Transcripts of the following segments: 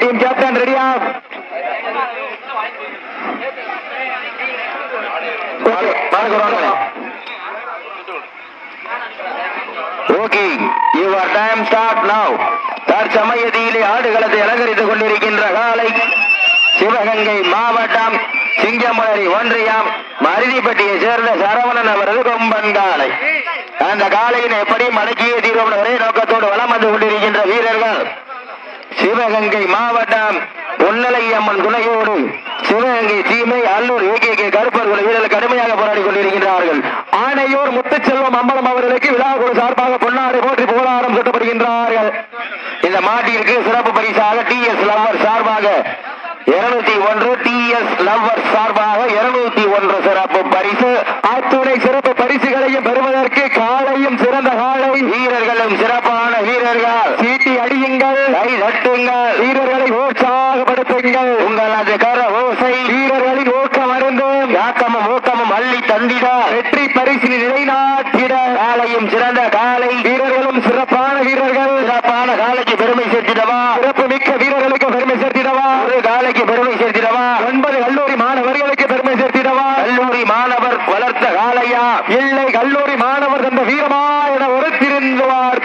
Team captain ரெடியா okay your time start now தற்சமயத்திலே ஆடுகளத்தை அலங்கரித்துக் கொண்டிருக்கின்ற காலை சிவகங்கை மாவட்டம் சிங்கமலரி ஒன்றியம் மருதிப்பட்டியை சேர்ந்த சரவணன் அவரது கொம்பன் காலை. அந்த காலையின் எப்படி மடக்கிய தீர்வு ஒரே நோக்கத்தோடு வளம் வந்து கொண்டிருக்கின்ற வீரர்கள். சிவகங்கை மாவட்டம் பொன்னலையம்மன் துணையோடு சிவகங்கை தீமை அல்லூர் ஏகே கே கருப்பர் வீரர்கள் கடுமையாக போராடி கொண்டிருக்கின்றார்கள். ஆனையோர் முத்துச்செல்வம் அம்பலம் அவர்களுக்கு விழாக்குழு சார்பாக பொன்னாடை போற்றி புகழாரம் சுட்டப்படுகின்றார்கள். இந்த மாட்டிற்கு சிறப்பு பரிசாக டி எஸ் லவ்வர் சார்பாக இருநூத்தி ஒன்று டி எஸ் லவ்வர் சார்பாக இருநூத்தி ஒன்று சிறப்பு பரிசு. அத்துணை சிறப்பு பரிசுகளையும் பெறுவதற்கு காலையும் சிறந்த காலை வீரர்களும் சிறப்பான வீரர்கள் சீட்டி அடியுங்கள் கை தட்டுங்கள் வீரர்களை உற்சாகப்படுத்துங்கள் உங்களது கர ஓசை வீரர்களின் ஊக்கம் அருந்தும் யாக்கமும் ஊக்கமும் அள்ளி தந்திட வெற்றி பரிசில் நிலைநாட்டிட காலையும் சிறந்த காலை வீரர்களும் சிறப்பான வீரர்கள் சிறப்பான காலைக்கு பெருமை சேர்த்திடவா சிறப்பு மிக்க வீரர்களுக்கு பெருமை சேர்த்திடவா ஒரு காலைக்கு பெருமை சேர்த்திடவா ஒன்பது கல்லூரி மாணவர்களுக்கு பெருமை சேர்த்திடவா கல்லூரி மாணவர் வளர்த்த காலையா இல்லை கல்லூரி மாணவர் தந்த வீரமா என ஒருத்திருந்துவார்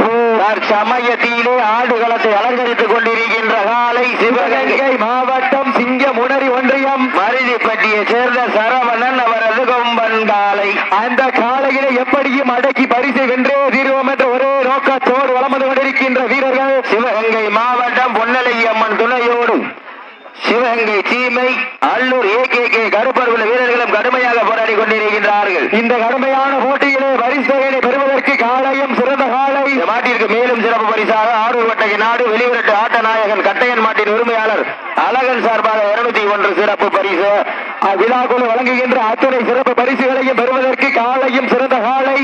சமயத்திலே ஆடுகளத்தை அலங்கரித்துக் கொண்டிருக்கின்ற காலை சிவகங்கை மாவட்டம் சிங்கமுனரி ஒன்றியம் மருதிப்பட்டியை சேர்ந்த சரவணன் அவரது கொம்பன் காலை அந்த காலையிலே எப்படியும் அடக்கி பரிசை வென்றே தீர்வோம் என்ற ஒரே நோக்கத்தோடு வளம் வந்து கொண்டிருக்கின்ற வீரர்கள் சிவகங்கை மாவட்டம் பொன்னலையம்மன் துணையோடு சிவகங்கை சீமை அல்லூர் ஏகே கே கருப்பர் உள்ள வீரர்களும் கடுமையாக போராடி கொண்டிருக்கின்றார்கள் இந்த கடுமையான போட்டியிலே பரிசுகளை பெறுவதற்கு காலையும் சிறந்த காலை. மாட்டிற்கு மேலும் சிறப்பு பரிசாக ஆரூர் வட்டகை நாடு வெளிவரட்டு ஆட்ட நாயகன் கட்டையன் மாட்டின் உரிமையாளர் அழகன் சார்பாக இருநூத்தி ஒன்று சிறப்பு பரிசு. விழாக்குழு வழங்குகின்ற அத்துணை சிறப்பு பரிசுகளையும் பெறுவதற்கு காலையும் சிறந்த காலை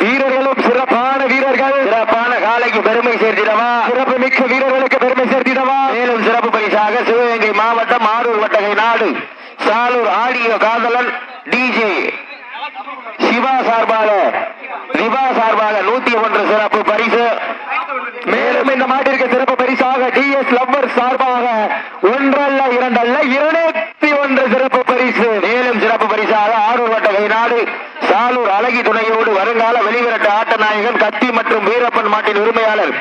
வீரர்களும் சிறப்பான வீரர்கள் சிறப்பான காலைக்கு பெருமை சேர்த்திடவா சிறப்பு மிக்க வீரர்களுக்கு பெருமை சேர்த்திடவா மேலும் சிறப்பு பரிசாக சிவகங்கை மாவட்டம் ஆரூர் வட்டகை நாடு சாலூர் ஆடியோ காதலன் டிஜே சிவா சார்பாக ரிவா சார்பாக நூத்தி ஒன்று சிறப்பு பரிசு. மேலும் இந்த மாட்டிற்கு சிறப்பு பரிசாக டி எஸ் லவ்வர் சார்பாக ஒன்றல்ல இரண்டல்ல இருநூத்தி ஒன்று சிறப்பு பரிசு. மேலும் சிறப்பு பரிசாக ஆரூர் வட்ட கைநாடு சாலூர் அழகி துணையோடு வருங்கால வெளிவிரட்டு ஆட்ட நாயகன் கத்தி மற்றும் வீரப்பன் மாட்டின் உரிமையாளர்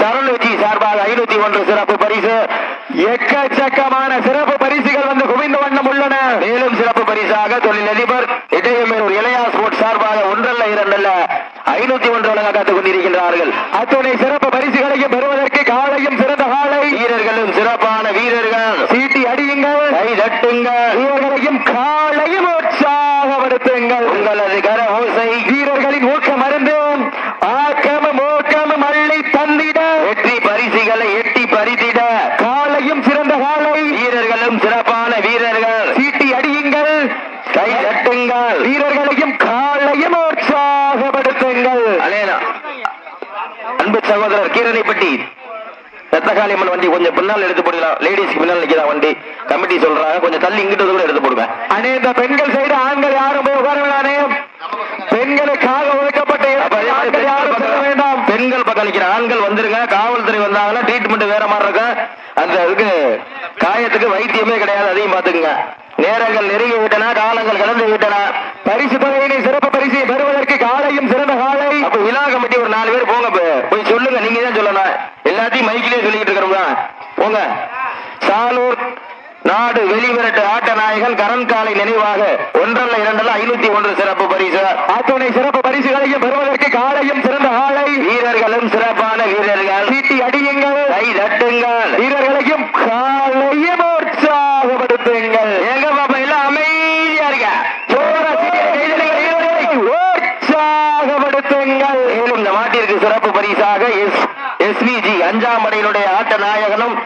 சரணுஜி சார்பாக ஐநூத்தி ஒன்று சிறப்பு பரிசு. எக்கச்சக்கமான சிறப்பு பரிசுகள் வந்து குவிந்த வண்ணம் உள்ளன மேலும் சிறப்பு பரிசாக தொழிலதிபர் இடையமேரூர் இளையா ஸ்போர்ட்ஸ் சார்பாக ஒன்றல்ல இரண்டல்ல ஐநூத்தி ஒன்று வழங்க காத்துக் கொண்டிருக்கின்றார்கள். அத்துணை சிறப்பு பரிசுகளையும் பெறுவதற்கு காலையும் சிறந்த காலை வீரர்களும் சிறப்பான வீரர்கள் சீட்டி அடியுங்கள் கை தட்டுங்கள் வீரர்களையும் காலையும் உற்சாகப்படுத்துங்கள் உங்களது கர ஓசை வீரர்களின் ஊக்கம் அருந்தும் ஆக்கமும் ஊக்கமும் அள்ளி தந்திட வெற்றி பரிசுகளை எட்டி பறித்திட காலையும் சிறந்த காலை வீரர்களும் சிறப்பான வீரர்கள் சீட்டி அடியுங்கள் கை தட்டுங்கள் வீரர்களையும் காலையும் உற்சாகப்படுத்துங்கள் அலேனா அன்பு சகோதரர் கீரனைப்பட்டி ரத்தகாளியம்மன் வண்டி கொஞ்சம் பின்னால் எடுத்து போடலாம் லேடிஸ்க்கு பின்னால் நிக்கிறா வண்டி? கமிட்டி சொல்றாங்க. கொஞ்சம் தள்ளி இங்கிட்டு கூட எடுத்து போடுங்க. அண்ணே இந்த பெண்கள் சைடு ஆண்கள் யாரும் போய் உட்காரங்களானே பெண்களுக்காக ஒதுக்கப்பட்ட யாரும் வேண்டாம். பெண்கள் பக்கம் நிக்கிற ஆண்கள் வந்துருங்க. காவல்துறை வந்தாங்கன்னா ட்ரீட்மெண்ட் வேற மாதிரி இருக்கும். அந்த இதுக்கு காயத்துக்கு வைத்தியமே கிடையாது. அதையும் பாத்துக்குங்க நேரங்கள் நெருங்கி விட்டன காலங்கள் கடந்து விட்டன. பரிசு தொகையினை சிறப்பு பரிசை பெறுவதற்கு காலையும் சிறந்த காலை அப்ப விழா கமிட்டி ஒரு நாலு பேர் போங்க இப்ப. போய் சொல்லுங்க நீங்க தான் சொல்லணும் எல்லாத்தையும் மைக்கிலே சொல்லிட்டு இருக்கிறோம்ல போங்க சாலூர் நாடு வெளிவிரட்டு ஆட்ட நாயகன் கரண் காலை நினைவாக ஒன்றல்ல இரண்டல்ல ஐநூத்தி ஒன்று சிறப்பு பரிசு. அத்துணை சிறப்பு பரிசுகளையும் பெறுவதற்கு காலையும் சிறந்த காலை வீரர்களும் சிறப்பான வீரர்கள். சீட்டி அடியுங்கள். கை தட்டுங்கள். வீரர்களையும் காலையும் உற்சாகப்படுத்துங்கள். எங்க பாப்பா எல்லாம் அமைதியா இருக்க. உற்சாகப்படுத்துங்கள். மேலும் இந்த மாட்டிற்கு சிறப்பு பரிசாக எஸ் எஸ்விஜி அஞ்சாம் படையினுடைய ஆட்ட நாயகனும்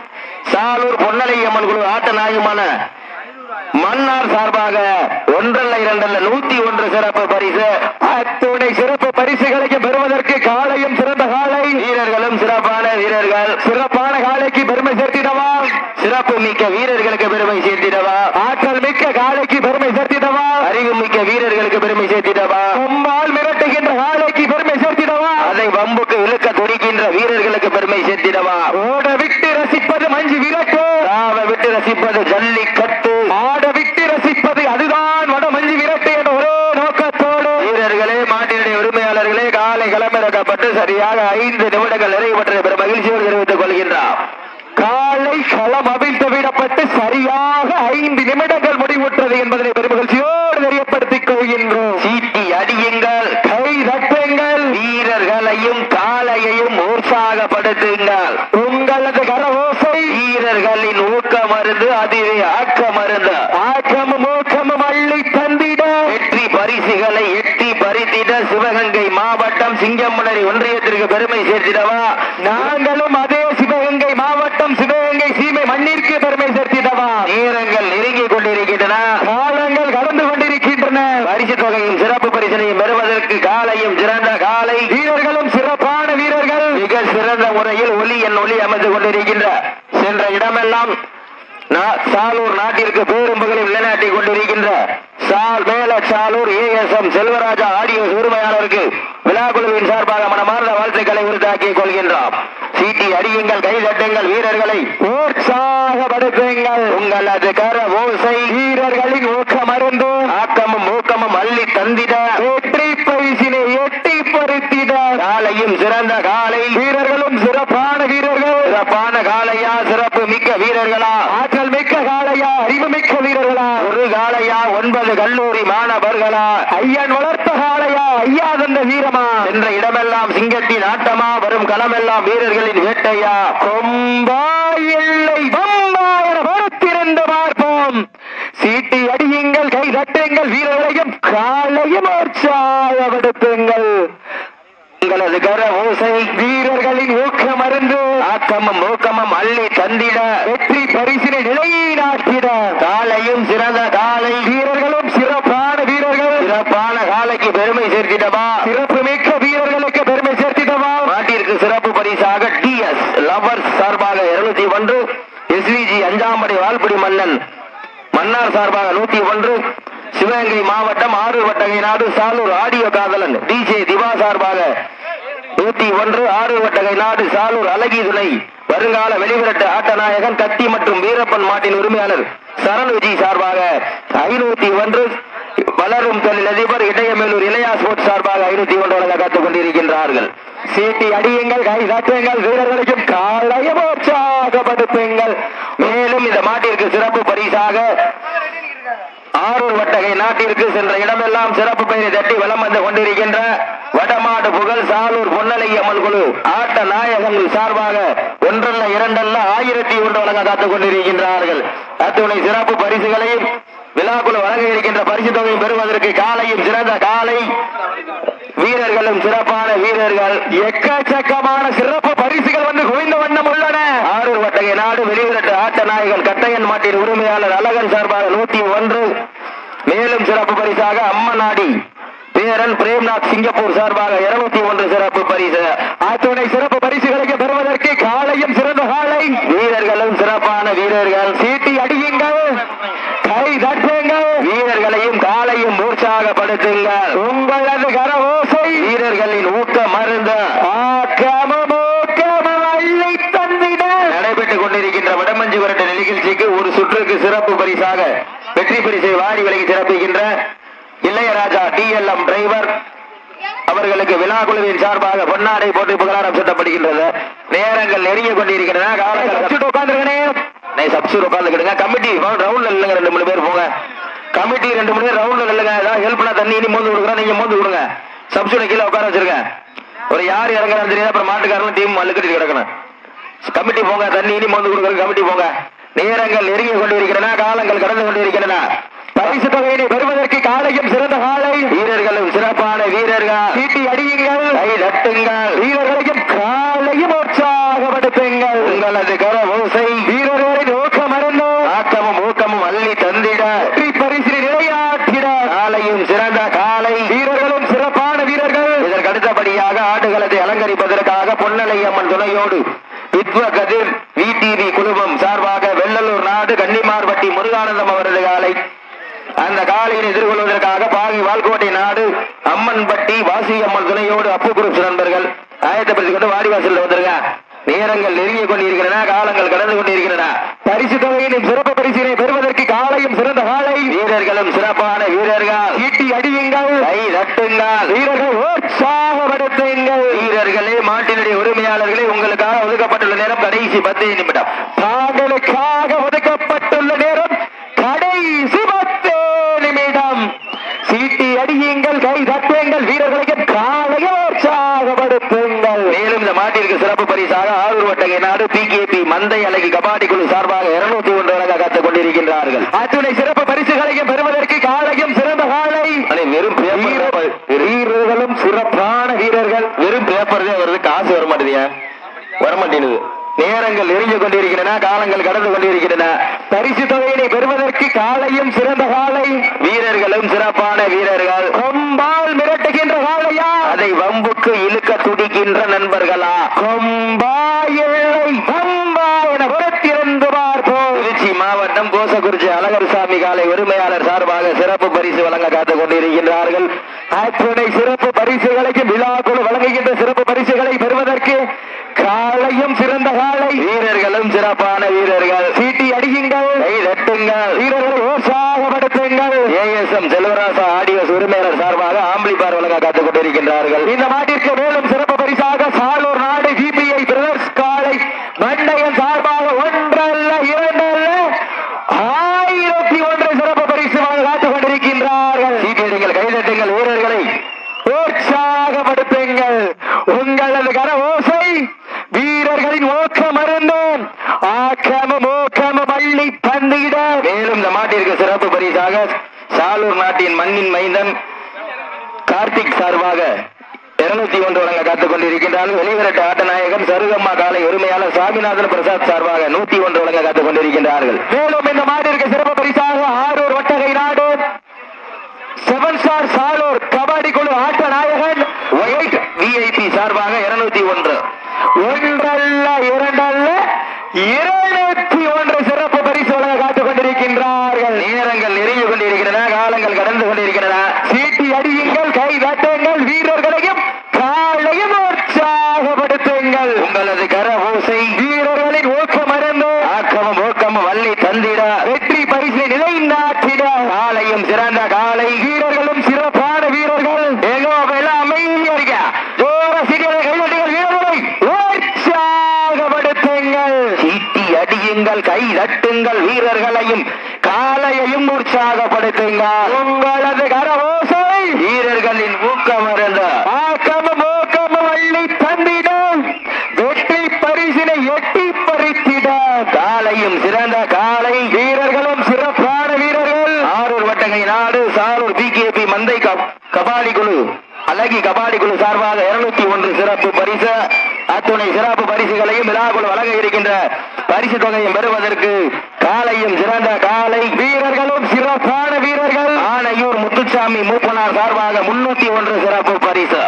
சாலூர் பொன்னலையம்மன் குழு ஆட்ட நாயகமான மன்னார் சார்பாக ஒன்றல்ல இரண்டல்ல நூத்தி ஒன்று சிறப்பு பரிசு. அத்துணை சிறப்பு பரிசுகளையும் பெறுவதற்கு காலையும் சிறந்த காலை. வீரர்களும் சிறப்பான வீரர்கள். சிறப்பான காலைக்கு பெருமை சேர்த்திடவா? சிறப்பு மிக்க வீரர்களுக்கு பெருமை சேர்த்திடவா? ஆற்றல் மிக்க காலைக்கு பெருமை சேர்த்திடவா? அறிவு மிக்க வீரர்களுக்கு பெருமை சேர்த்திடவா? கொம்பால் மிரட்டுகின்ற காலைக்கு பெருமை சேர்த்திடவா? அதை வம்புக்கு இழுக்க துடிக்கின்ற வீரர்களுக்கு பெருமை சேர்த்திடவா? ஓட விட்டு ரசிப்பது மஞ்சு விரட்டு. ரசிப்பது ஜல்லிக்கட்டு. ஆட விட்டு ரசிப்பது அதுதான் வடமஞ்சி விரட்டு என்ற ஒரே நோக்கத்தோடு. வீரர்களே மாட்டினுடைய உரிமையாளர்களே காலை களமிறக்கப்பட்டு சரியாக ஐந்து நிமிடங்கள் நிறைவுற்ற பெரும் மகிழ்ச்சியோடு தெரிவித்துக் கொள்கின்றார் காலை களம் அவிழ்த்து விடப்பட்டு சரியாக ஐந்து நிமிடங்கள் முடிவுற்றது என்பதனை பெருமகிழ்ச்சியோடு தெரியப்படுத்திக் கொள்கின்றோம் சீட்டி அடியுங்கள் கை தட்டுங்கள் வீரர்களையும் காலையையும் உற்சாகப்படுத்துங்கள் உங்களது கரவோசை வீரர்களின் ஊக்க மருந்து அதுவே ஆக்க மருந்து ஆக்கமும் ஊக்கமும் அள்ளி தந்திட வெற்றி பரிசுகளை எட்டி பறித்திட சிவகங்கை மாவட்டம் சிங்கமுனரி ஒன்றியத்திற்கு பெருமை சேர்த்திடவா? நாங்களும் அதே சிவகங்கை மாவட்டம் சிவகங்கை சீமை மண்ணிற்கு பெருமை சேர்த்திடவா? நேரங்கள் நெருங்கிக் கொண்டிருக்கின்றன. காலங்கள் கடந்து கொண்டிருக்கின்றன. பரிசு தொகையும் சிறப்பு பரிசனையும் பெறுவதற்கு காலையும் சிறந்த காலை. வீரர்களும் சிறப்பான வீரர்கள். மிக சிறந்த முறையில் ஒலி என் ஒலி அமைந்து கொண்டிருக்கின்ற சென்ற இடமெல்லாம் சாலூர் நாட்டிற்கு பேரும் புகழில் நிலைநாட்டிக் கொண்டிருக்கின்ற சால் மேல Salur A S M Selvaraja Aadi audio விழாக்குழுவின் சார்பாக மனமார்ந்த வாழ்த்துக்களை உறுதாக்கிக் கொள்கின்றோம். சீட்டி அடியுங்கள் கை தட்டுங்கள் வீரர்களை உற்சாகப்படுத்துங்கள். உங்களது கர ஓசை வீரர்களின் ஊக்க மருந்து ஆக்கமும் ஊக்கமும் அள்ளி தந்திட வெற்றி பரிசினை எட்டி பறித்திட காலையும் சிறந்த காலை வீரர்களும் சிறப்பான வீரர்கள் சிறப்பான காலையா சிறப்பு மிக்க வீரர்களா ஆற்றல் மிக்க காளையா அறிவு மிக்க வீரர்களா ஒரு காலையா ஒன்பது கல்லூரி மாணவர்களா ஐயன் வளர்த்த காளையா ஐயா தந்த வீரமா சென்ற இடமெல்லாம் சிங்கத்தின் ஆட்டமா வரும் களமெல்லாம் வீரர்களின் வேட்டையா? கொம்பா இல்லை வம்பா என பொறுத்திருந்து பார்ப்போம். சீட்டி அடியுங்கள் கை தட்டுங்கள் வீரர்களையும் காலையும் உற்சாகப்படுத்துங்கள் உங்களது கர ஓசை வீரர்களின் ஊக்கம் அருந்து ஆக்கமும் ஊக்கமும் அள்ளி தந்திட வெற்றி பரிசினை நிலைநாட்டிட காலையும் சிறந்த காலை வீரர்களும் சிறப்பான வீரர்கள் சிறப்பான காலைக்கு பெருமை சேர்த்திடவா சிறப்பு மிக்க வீரர்களுக்கு பெருமை சேர்த்திடவா நாட்டிற்கு சிறப்பு பரிசாக டிஎஸ் லவர்ஸ் சார்பாக இருநூத்தி ஒன்று எஸ்விஜி அஞ்சாம்படை வால்புடி மன்னன் அன்னார் சார்பாக நூத்தி ஒன்று சிவகங்கை மாவட்டம் ஆறு வட்டகை நாடு சாலூர் ஆடியோ காதலன் டிஜே திவா சார்பாக நூத்தி ஒன்று ஆறு வட்டகை நாடு சாலூர் அழகி துணை வருங்கால வெளிவிரட்டு ஆட்டநாயகன் கத்தி மற்றும் வீரப்பன் மாட்டின் உரிமையாளர் சரண் விஜய் சார்பாக ஐநூத்தி ஒன்று வளரும் தொழிலதிபர் இடையமேலூர் இளையா ஸ்போர்ட்ஸ் சார்பாக ஐநூத்தி ஒன்று வழங்க காத்துக் கொண்டிருக்கின்றார்கள். சீட்டி அடியுங்கள் கை தட்டுங்கள் வீரர்களுக்கும் காலையும் உற்சாகப்படுத்துங்கள் மேலும் இந்த மாட்டிற்கு சிறப்பு பரிசாக ஆரூர் வட்டகை நாட்டிற்கு சென்ற இடமெல்லாம் சிறப்பு பெயரை தட்டி வலம் வந்து கொண்டிருக்கின்ற வடமாடு புகழ் சாலூர் பொன்னலை அம்மன் குழு ஆட்ட நாயகங்கள் சார்பாக ஒன்றல்ல இரண்டல்ல ஆயிரத்தி ஒன்று வழங்க காத்துக் கொண்டிருக்கின்றார்கள். அத்துணை சிறப்பு பரிசுகளையும் விழாக்குழு வழங்க இருக்கின்ற பரிசு தொகையும் பெறுவதற்கு காலையும் சிறந்த காலை. வீரர்களும் சிறப்பான வீரர்கள். எக்கச்சக்கமான சிறப்பு பரிசுகள் வந்து குவிந்த வண்ணம் உள்ளன. ஆரூர் வட்டகை நாடு வெளிவிரட்டு ஆட்ட நாயகன் கட்டையன் மாட்டின் உரிமையாளர் அழகன் சார்பாக நூத்தி ஒன்று. மேலும் சிறப்பு பரிசாக அம்மநாடி பேரன் பிரேம்நாத் சிங்கப்பூர் சார்பாக இருநூத்தி ஒன்று சிறப்பு பரிசு. அத்துணை சிறப்பு பரிசுகளுக்கு பெறுவதற்கு காலையும் சிறந்த காலை. வீரர்களும் சிறப்பான வீரர்கள் சீட்டி அடியுங்கள் கை தட்டுங்கள் வீரர்களையும் காலையும் உற்சாகப்படுத்துங்கள் உங்களது கர ஓசை வீரர்களின் ஊக்க மருந்து ஆக்கமும் ஊக்கமும் அள்ளி தந்திட நடைபெற்றுக் கொண்டிருக்கின்ற வடமஞ்சு விரட்டு நிகழ்ச்சிக்கு ஒரு சுற்றுக்கு சிறப்பு பரிசாக வெற்றி பரிசை வாரி விலகி சிறப்பிக்கின்ற இளையராஜா டிஎல்எம் டிரைவர். அவர்களுக்கு விழா குழுவின் சார்பாக பொன்னாடை போட்டு புகழாரம் சூட்டப்படுகின்றது. நேரங்கள் நெருங்கி கொண்டிருக்கின்றன. காலங்கள் உட்காந்துருக்கனே சப்சூர் உட்காந்துக்கிடுங்க கமிட்டி ரவுண்ட்ல இல்லைங்க ரெண்டு மூணு பேர் போங்க. கமிட்டி ரெண்டு மூணு பேர் ரவுண்ட்ல இல்லைங்க ஏதாவது ஹெல்ப்னா தண்ணி இனி மோந்து கொடுக்குறோம். நீங்க மோந்து கொடுங்க. சப்சூரை கீழே உட்கார வச்சிருங்க. ஒரு யார் இறங்குறான்னு தெரியாது. அப்புறம் மாட்டுக்காரங்க டீம் மல்லுக்கட்டி கிடக்கணும். கமிட்டி போங்க. தண்ணி இனி மோந்து கொடுக்குறது கமிட்டி போங்க. நேரங்கள் நெருங்கி கொண்டிருக்கின்றன காலங்கள் கடந்து கொண்டிருக்கின்றன பரிசு தொகையினை பெறுவதற்கு காலையும் சிறந்த காலை. வீரர்களும் சிறப்பான வீரர்கள். சீட்டி அடியுங்கள். கை தட்டுங்கள் வீரர்களையும் காலையும் உற்சாகப்படுத்துங்கள் உங்களது கர ஓசை வீரர்களின் ஊக்கம் அருந்து ஆக்கமும் ஊக்கமும் அள்ளி தந்திட வெற்றி பரிசினை நிலையாட்டிட காலையும் சிறந்த காலை வீரர்களும் சிறப்பான வீரர்கள் இதற்கு அடுத்தபடியாக ஆடுகளத்தை அலங்கரிப்பதற்காக பொன்னலை அம்மன் துணையோடு வித்வ கதிர் விடிவி குழுமம் சார்பாக வெள்ளலூர் நாடு கன்னிமார்பட்டி முருகானந்தம் அவரது காலை அந்த காலையை எதிர்கொள்வதற்காக பாகி வால்கோட்டை நாடு அம்மன்பட்டி வாசி அம்மன் துணையோடு அப்பு குரூப்ஸ் நண்பர்கள் ஆயத்தப்படுத்திக் கொண்டு வாடிவாசல் வந்துருங்க நேரங்கள் நெருங்கிக் கொண்டிருக்கிறன காலங்கள் கடந்து கொண்டிருக்கிறன பரிசு தொகையிலும் சிறப்பு பரிசினை பெறுவதற்கு காலையும் சிறந்த காலை வீரர்களும் சிறப்பான வீரர்கள். ஈட்டி அடியுங்கள். கை தட்டுங்கள். வீரர்கள் உற்சாகப்படுத்துங்கள். வீரர்களே மாட்டினுடைய உரிமையாளர்களே உங்களுக்காக ஒதுக்கப்பட்டுள்ள நேரம் கடைசி பத்து நிமிடம். தாங்களுக்காக ஒதுக்கப்பட்டுள்ள நேரம் கடைசி பத்து நிமிடம் சீட்டி அடியுங்கள் கை தட்டுங்கள் வீரர்களையும் காலையும் உற்சாகப்படுத்துங்கள் மேலும் மாட்டிற்கு சிறப்பு பரிசாக ஆரூர் வட்டகை நாடு பிகேபி மந்தை அழகி கபாடி குழு சார்பாக இருநூத்தி ஒன்று வழங்க காத்துக் கொண்டிருக்கின்றார்கள். அத்துணை சிறப்பு பரிசுகளையும் பெறுவதற்கு காலையும் சிறந்த காலை. வெறும் வீரர்களும் சிறப்பான வீரர்கள். வெறும் பேப்பர் தான் வருது காசு வர மாட்டேதியா? வர மாட்டேங்குது. நேரங்கள் நெருங்கிக் கொண்டிருக்கின்றன காலங்கள் கடந்து கொண்டிருக்கின்றன. பரிசு தொகையினை பெறுவதற்கு காலையும் சிறந்த காலை. வீரர்களும் சிறப்பான வீரர்கள். கொம்பால் மிரட்டுகின்ற காலையா அதை வம்புக்கு இழுக்க துடிக்கின்ற நண்பர்களா? கொம்பா இல்லை கொம்பா என புறத்திருந்து பார்ப்போம் திருச்சி மாவட்டம் கோசகுறிச்சி அழகர்சாமி காலை உரிமையாளர் சார்பாக சிறப்பு பரிசு வழங்க காத்துக் கொண்டிருக்கின்றார்கள். அத்துணை சிறப்பு பரிசுகளையும் விழாக்குழு வழங்குகின்ற சிறப்பு பரிசுகளை பெறுவதற்கு காலையும் சிறந்த காலை. வீரர்களும் சிறப்பான வீரர்கள் சீட்டி அடியுங்கள் கை தட்டுங்கள் வீரர்களை உற்சாகப்படுத்துங்கள் ஏஎஸ்எம் செல்வராசா ஆடியோஸ் உரிமையாளர் சார்பாக ஆம்பிளிபார் வழங்க காத்துக் கொண்டிருக்கின்றார்கள் இந்த மாட்டிற்கு மேலும் சிறப்பு பரிசாக சாலூர் நாடு ஜிபிஐ பிரதர்ஸ் காலை மண்டையன் சார்பாக ஒன்றல்ல இரண்டல்ல ஆயிரத்தி ஒன்று சிறப்பு பரிசு வழங்க காத்துக் கொண்டிருக்கின்றார்கள் சீட்டியடிகள் கை தட்டுங்கள் வீரர்களை உற்சாகப்படுத்துங்கள் உங்களது கர ஓசை வீரர்களின் ஓக்கம் அருந்தோம் ஆக்கமும் ஓக்கமும் அள்ளி தந்திட மேலும் இந்த மாட்டிற்கு சிறப்பு பரிசாக சாலூர் நாட்டின் மண்ணின் மைந்தன் கார்த்திக் சார்பாக இருநூத்தி ஒன்று வழங்க காத்துக் கொண்டிருக்கின்றார்கள் வெளிவிரட்டு ஆட்டநாயகன் சருகம்மா காலை உரிமையாளர் சாமிநாதன் பிரசாத் சார்பாக நூத்தி ஒன்று வழங்க காத்துக் கொண்டிருக்கின்றார்கள். மேலும் இந்த மாட்டிற்கு சிறப்பு பரிசாக ஆரூர் ஒட்டகை நாடு. செவன் ஸ்டார் சாலூர் கபடி குழு ஆட்ட நாயகன் ஒயிட் விஐபி சார்பாக இருநூத்தி ஒன்று ஒன்றல்ல இரண்டல்ல இருநூத்தி ஒன்று சிறப்பு பரிசு வழங்க காத்துக் கொண்டிருக்கின்றார்கள் நேரங்கள் நெருங்கிக் கொண்டிருக்கின்றன காலங்கள் கடந்து கொண்டிருக்கின்றன சீட்டி அடியுங்கள் கை தட்டுங்கள் வீரர்களையும் காலையும் உற்சாகப்படுத்துங்கள் உங்களது கர ஓசை வீரர்களின் ஊக்கம் அருந்து ஆக்கமும் ஊக்கமும் வள்ளி தந்திட வெற்றி பரிசை நிலைநாட்டிட காலையும் சிறந்த காலை வீரர்களும் சிறப்பான வீரர்கள் எங்கோ எல்லாம் அமைதியா இருக்க ஜோர சீட்டியை கைதட்டுங்கள் வீரர்களை உற்சாகப்படுத்துங்கள் சீட்டி அடியுங்கள் கை தட்டுங்கள் வீரர்களையும் காலையையும் உற்சாகப்படுத்துங்கள் உங்களது கரவோசை வீரர்களின் ஊக்கம் இருந்த ஆக்கமும் ஊக்கமும் அள்ளி தந்திட வெற்றி பரிசினை எட்டி பறித்திட காலையும் சிறந்த காலை வீரர்களும் சிறப்பான வீரர்கள் ஆரூர் வட்டகை நாடு சாரூர் பிகேபி மந்தை கப்- கபாடி குழு அழகி கபாடி குழு சார்பாக இருநூத்தி ஒன்று சிறப்பு பரிசு அத்துணை சிறப்பு பரிசுகளையும் விழாக்குழு வழங்க இருக்கின்ற பரிசு தொகையும் பெறுவதற்கு காலையும் சிறந்த காலை வீரர்களும் சிறப்பான வீரர்கள். ஆனையூர் முத்துசாமி மூப்பனார் சார்பாக முன்னூத்தி ஒன்று சிறப்பு பரிசு.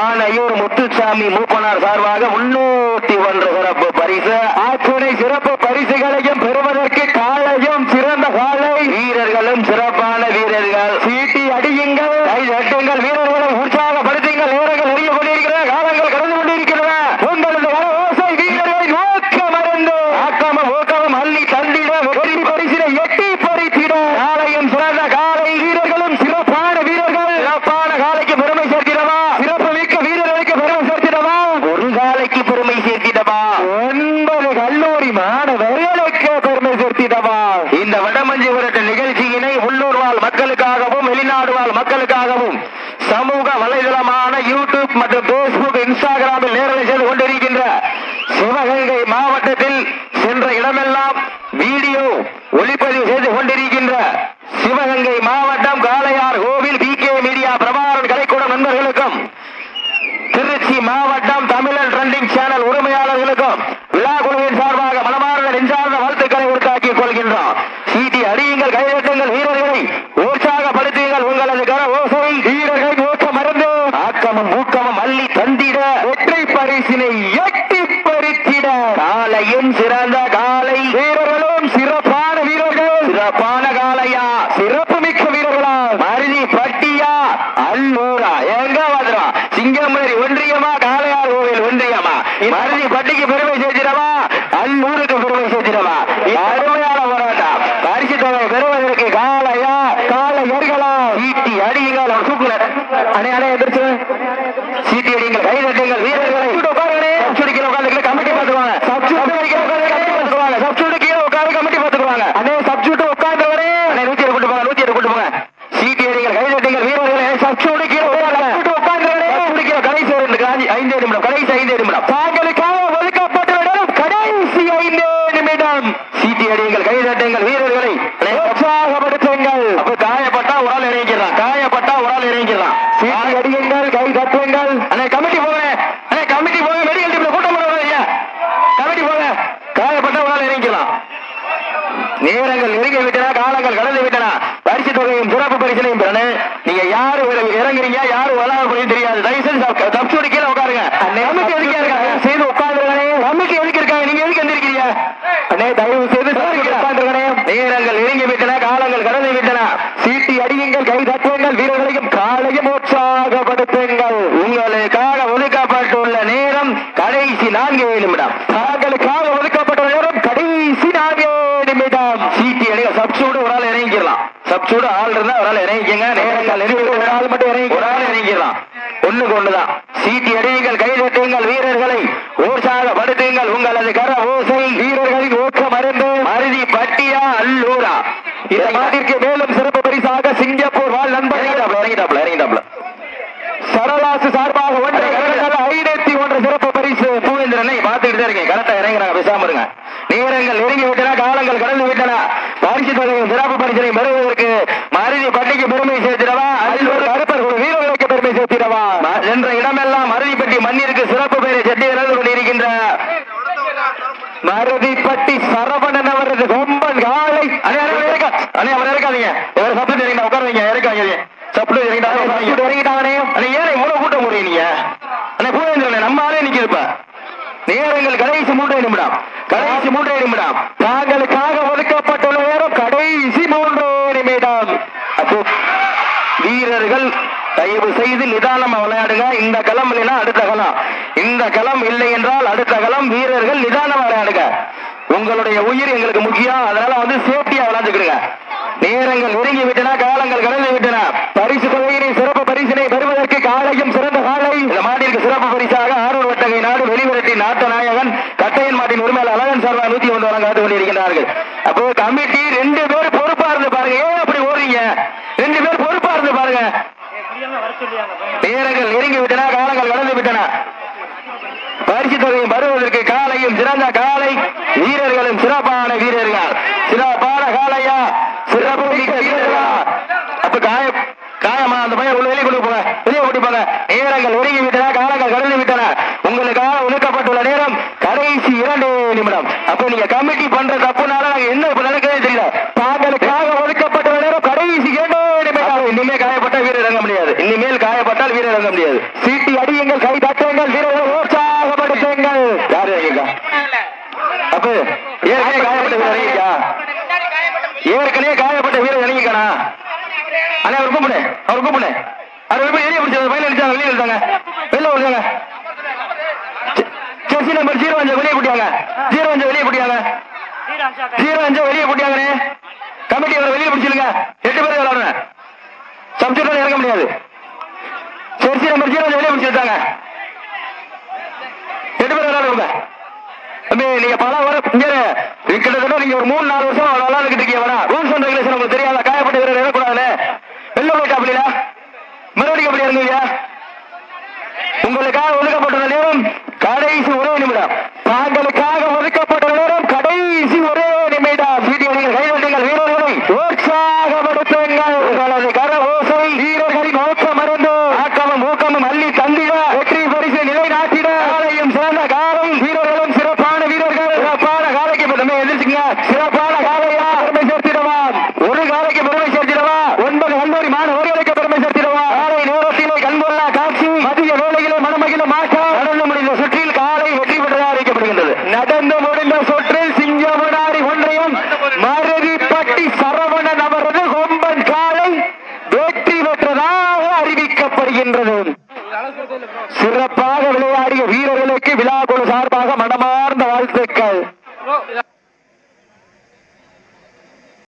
ஆனையூர் முத்துசாமி மூப்பனார் சார்பாக முன்னூத்தி ஒன்று சிறப்பு பரிசு. அத்துணை சிறப்பு பரிசுகளையும் பெறுவதற்கு காலையும் சிறந்த காலை. வீரர்களும் சிறப்பான வீரர்கள் சீட்டி அடியுங்கள் கை தட்டுங்கள் வீரர்களை உற்சாகப்படுத்துங்கள் நேரங்கள் எரிய கொண்டிருக்கிற காலங்கள் கடந்து கொண்டிருக்கின்றன உங்களது கர ஓசை வீரர்களின் ஊக்கம் அருந்து ஆக்கமும் ஊக்கமும் அள்ளி தந்திட வெற்றி பரிசினை எட்டி பறித்திட காலையும் சிறந்த காலை வீரர்களும் சிறப்பான வீரர்கள் சிறப்பான காலைக்கு பெருமை சேர்த்திடவா சிறப்பு மிக்க வீரர்களுக்கு பெருமை சேர்த்திடவா ஒரு காலைக்கு பெருமை சேர்த்திடவா ஒன்பது கல்லூரி மாணவர்களுக்கு பெருமை சேர்த்திடவா இந்த வடமஞ்சி உரட்ட நிகழ்ச்சியினை உள்ளூர் வாழ் மக்களுக்காகவும் வெளிநாடு வாழ் மக்களுக்காகவும் சமூக வலைதளமான யூடியூப் மற்றும் பேஸ்புக் இன்ஸ்டாகிராமில் நேரலை செய்து கொண்டிருக்கின்ற சிவகங்கை மாவட்டத்தில் சென்ற இடமெல்லாம் வீடியோ ஒளிப்பதிவு செய்து கொண்டிருக்கின்ற சிவகங்கை மாவட்டம் Kalaiyar Koil P K media Prabhakaran கலைக்கூடம் நண்பர்களுக்கும் திருச்சி மாவட்டம் தமிழர் ட்ரெண்டிங் சேனல் உரிமை விழா குழுவின் சார்பாக மனமார்ந்த நெஞ்சார்ந்த வாழ்த்துக்களை உருத்தாக்கிக் கொள்கின்றோம் சீட்டி அடியுங்கள் கைதட்டுங்கள் வீரர்களை உற்சாகப்படுத்துங்கள் உங்களது கர ஓசை வீரர்கள் ஊக்கம் மறந்து ஆக்கமும் ஊக்கமும் அள்ளி தந்திட வெற்றி பரிசினை எட்டி பறித்திட காலையும் சிறந்த காலை வீரர்களும் சிறப்பான வீரர்கள் சிறப்பான காலையா மருதி பட்டிக்கு பெருமை சேர்த்திடவா அல்லூருக்கு பெருமை சேர்த்திடவா கடுமையான போராட்டம். பரிசு தொகை பெறுவதற்கு காலையா காலை காலையர்களா ஈட்டி அடியுங்கள் அவர் தூக்குல. எதிர்த்து சீட்டி அடியுங்கள் கை தட்டுங்கள் வீரர்களை சப்சூடு கீழே உட்காந்து கமிட்டி பார்த்துக்குவாங்க சப்சூடு கீழே உட்காந்து கமிட்டி பார்த்துக்குவாங்க சப்சூடு கீழே உட்காந்து கமிட்டி பார்த்துக்குவாங்க அண்ணே சப்சூட் உட்கார்ந்தவரே அண்ணே நூத்தி ஏழு கூட்டு போங்க நூத்தி ஏழு கூட்டு போங்க சீட்டி அடிங்கள் கை தட்டுங்கள் வீரர்களே சப்சூடு கீழே உட்காந்து உட்கார்ந்தவரே சப்சூடு கீழே கடைசி ரெண்டு காஞ்சி ஐந்து நிமிடம் கடைசி ஐந்து நிமிடம் தாங்களுக்காக ஒதுக்கப்பட்ட இடம் கடைசி ஐந்து நிமிடம் சீட்டி அடியுங்கள் கை தட்டுங்கள் வீரர்களை உற்சாகப்படுத்துங்கள் அப்ப காயப்பட்டா ஒரு ஆள் இறங்கிக்கிறான் காயப்பட்டா ஒரு ஆள் இறங்கிக்கிறான் சீட்டி அடியுங்கள் கை தட்டுங்கள் அண்ணே கமிட்டி போங்க அண்ணே கமிட்டி போங்க மெடிக்கல் டீம்ல கூட்டம் போடுறது ஐயா கமிட்டி போங்க காயப்பட்டா ஒரு ஆள் இறங்கிக்கலாம் நேரங்கள் நெருங்கி விட்டன காலங்கள் கடந்து விட்டன பரிசு தொகையும் சிறப்பு பரிசனையும் பெறணும் நீங்க யாரு இற- இறங்குறீங்க யாரு வளாக தெரியாது தயவுசெய்து தப்சூடி கீழே உட்காருங்க கமிட்டி எதுக்கு இருக்காங்க செய்து உட்கார்ந்துருக்கானே கமிட்டி எதுக்கு இருக்காங்க நீங்க எதுக்கு எந்திருக்கிறீங்க அண்ணே தயவு செய்து உட்கார்ந்துருக்கானே நேரங்கள் நெருங்கி விட்டன காலங்கள் கடந்து விட்டன சீட்டி அடியுங்கள் கை தட்டுங்கள் வீரர்களையும் காலையும் உற்சாகப்படுத்துங்கள் உங்களுக்காக ஒதுக்கப்பட்டுள்ள நேரம் கடைசி நான்கு நிமிடம் தாங்களுக்காக ஒதுக்கப்பட்ட நேரம் கடைசி நான்கு நிமிடம் சீட்டி அடிக்க சப்சூடு ஒரு ஆள் இறங்கிக்கலாம் சப்சூடு ஆள் இருந்தா ஆள் இறங்கிக்கங்க. நேரங்கள் நெருங்கி ஒரு ஆள் மட்டும் இறங்கி ஒரு ஆள் இறங்கிக்கலாம் ஒண்ணுக்கு ஒண்ணுதான். சீட்டி அடியுங்கள் கை தட்டுங்கள் வீரர்களை உற்சாகப்படுத்துங்கள் உங்களது கர ஓசை வீரர்களின் ஊக்கம் மருந்து. மருதி பட்டியா அல்லூரா. இந்த மாட்டிற்கு மேலும் சிறப்பு பரிசாக சிங்கப்பூர் வாழ் நண்பர் இறங்கிட்டாப்ல இறங்கிட்டாப்ல இறங்கிட்டாப்ல சரலாசு சார்பாக ஒன்றை ஐநூத்தி ஒன்று சிறப்பு பரிசு பூவேந்திரனை பார்த்துக்கிட்டு தான் இருக்கேன். கரெக்டா இறங்குறாங்க பேசாம இருங்க. நேரங்கள் நெருங்கி விட்டன காலங்கள் கடந்து விட்டன. பரிசு தொகையும் சிறப்பு பரிசனை பெறுவதற்கு மருதி பட்டிக்கு பெருமை சேர்த்திடவா? அதில் ஒரு கருப்பர் குழு வீரர்களுக்கு பெருமை சேர்த்திடவா? சென்ற இடமெல்லாம் மருதிப்பட்டி மண்ணிற்கு சிறப்பு பெயரை செட்டி இறந்து கொண்டிருக்கின்ற மருதிப்பட்டி சரவணன் அவரது கொம்பன் காலை. அண்ணே அவர் இருக்காதீங்க இவர் சப்ளை இறங்கிட்டா உட்காருவீங்க இறக்காங்க சப்ளை இறங்கிட்டாங்க இறங்கிட்டாங்கண்ணே அண்ணே ஏன் இவ்வளவு கூட்டம் போறீங்க நீங்க அண்ணே பூவேந்திரனே நம்ம ஆளே நிக்கிறப்ப நேரங்கள் கடைசி மூன்றே நிமிடம். கடைசி மூன்றே நிமிடம். தாங்களுக்காக ஒதுக்கப்பட்டுள்ள நேரம் கடைசி மூன்றே நிமிடம். வீரர்கள் தயவு செய்து நிதானமா விளையாடுங்க இந்த களம் இல்லைன்னா அடுத்த களம். இந்த களம் இல்லை என்றால் அடுத்த களம் வீரர்கள் நிதானமா விளையாடுங்க உங்களுடைய உயிர் எங்களுக்கு முக்கியம். அதனால வந்து சேஃப்டியா விளையாண்டுக்கிடுங்க. நேரங்கள் நெருங்கி விட்டன காலங்கள் கடந்து விட்டன பரிசு தொகையினை சிறப்பு பரிசினை பெறுவதற்கு காலையும் சிறந்த காலை இந்த மாட்டிற்கு சிறப்பு பரிசாக ஆரூர் வட்டகை நாடு வெளிவிரட்டி நாட்டு நாயகன் கட்டையன் மாட்டின் உரிமையாளர் அழகன் சார்பா நூத்தி ஒன்று வழங்க காத்து கொண்டிருக்கிறார்கள் அப்போ கமிட்டி ரெண்டு பேர் பொறுப்பா இருந்து பாருங்க ஏன் அப்படி ஓடுறீங்க ரெண்டு பேர் பொறுப்பா இருந்து பாருங்க நேரங்கள் நெருங்கி விட்டன காலங்கள் கடந்து விட்டன பரிசு தொகையும் வருவதற்கு காலையும் சிறந்த காலை வீரர்களும் சிறப்பான வீரர்கள் சிறப்பான காலையா சிறப்பு மிக்க வீரர்களா அப்ப காய காயமா அந்த பையன் உள்ள வெளியே கொண்டு போங்க வெளியே கொண்டு போங்க நேரங்கள் ஒதுங்கி விட்டன காலங்கள் கடந்து விட்டன உங்களுக்காக ஒதுக்கப்பட்டுள்ள நேரம் கடைசி இரண்டு நிமிடம் அப்ப நீங்க கமிட்டி பண்ற தப்புனால நாங்க என்ன இப்ப நடக்கிறதே தெரியல. தாங்களுக்காக ஒதுக்கப்பட்ட நேரம் கடைசி இனிமேல் இனிமே காயப்பட்ட வீரர் இறங்க முடியாது. இனிமேல் காயப்பட்டால் வீரர் இறங்க முடியாது. சீட்டி அடியுங்கள் கை தட்டுங்கள் வீரர்கள் உற்சாகப்படுத்துங்கள். யாரு இறங்கிக்கா அப்ப ஏற்கனவே காயப்பட்ட வீரர் இறங்கிக்கா ஏற்கனவே காயப்பட்ட வீரர் இறங்கிக்கானா அண்ணா அவர் கூப்பிடு அவர் கூப்பிடு அவர் எப்படி வெளியே பிடிச்சது பையன் அடிச்சாங்க வெளியே எடுத்தாங்க வெளியே விடுங்க செசி நம்பர் ஜீரோ அஞ்சு வெளியே பிடியாங்க ஜீரோ அஞ்சு வெளியே பிடியாங்க ஜீரோ அஞ்சு வெளியே பிடியாங்கண்ணே கமிட்டி அவரை வெளியே பிடிச்சிருங்க எட்டு பேர் விளாடுங்க சப்ஜெக்ட் இறக்க முடியாது. செசி நம்பர் ஜீரோ வெளியே பிடிச்சிருக்காங்க எட்டு பேர் விளாடுங்க தம்பி நீங்க பல வரும் கிட்டத்தட்ட நீங்க ஒரு மூணு நாலு வருஷம் விளையாண்டுக்கிட்டு இருக்கீங்க வரா ரூல்ஸ் அண்ட் ரெகுலேஷன் உங்களுக்கு தெரியாத? காயப்பட்ட வீரர் இறக்கூடாதுன்னு வெளில போயிட்டா அப்படில மறுபடியும் அப்படி இறங்குவீங்க? உங்களுக்காக